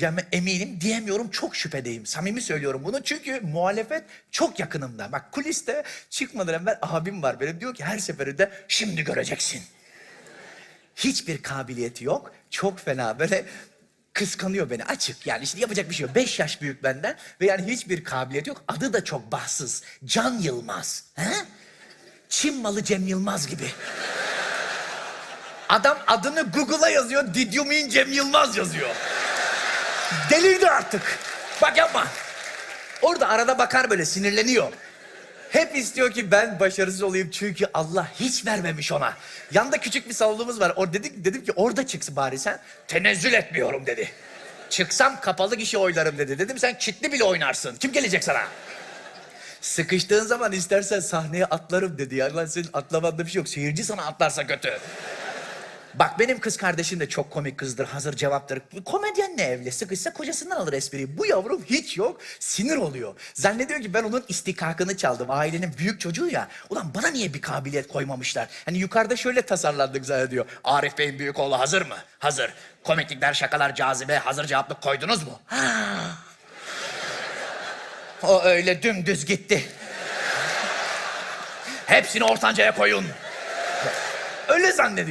diyeceğime eminim diyemiyorum çok şüphedeyim. Samimi söylüyorum bunu çünkü muhalefet çok yakınımda. Bak kuliste çıkmadan evvel abim var benim diyor ki her seferinde şimdi göreceksin. Hiçbir kabiliyeti yok. Çok fena böyle kıskanıyor beni açık. Yani işte yapacak bir şey yok. Beş yaş büyük benden ve yani hiçbir kabiliyeti yok. Adı da çok bahtsız. Can Yılmaz. He? Çin malı Cem Yılmaz gibi. Adam adını Google'a yazıyor. Did you mean Cem Yılmaz yazıyor. Delirdi artık. Bak yapma. Orada arada bakar böyle sinirleniyor. Hep istiyor ki ben başarısız olayım çünkü Allah hiç vermemiş ona. Yanda küçük bir salonumuz var. O dedik dedim ki orada çıksın bari sen. Tenezzül etmiyorum dedi. Çıksam kapalı kişi oylarım dedi. Dedim sen kitli bile oynarsın. Kim gelecek sana? Sıkıştığın zaman istersen sahneye atlarım dedi. Ya lan senin atlamanda bir şey yok. Seyirci sana atlarsa kötü. Bak benim kız kardeşim de çok komik kızdır. Hazır cevaptır. Komedyenle evli. Sıkışsa kocasından alır espriyi. Bu yavrum hiç yok. Sinir oluyor. Zannediyor ki ben onun istikakını çaldım. Ailenin büyük çocuğu ya. Ulan bana niye bir kabiliyet koymamışlar? Hani yukarıda şöyle tasarlandık zannediyor. Arif Bey'in büyük oğlu hazır mı? Hazır. Komiklikler, şakalar, cazibe, hazır cevaplık koydunuz mu? O öyle dümdüz gitti. Hepsini ortancaya koyun. Öyle zannediyor.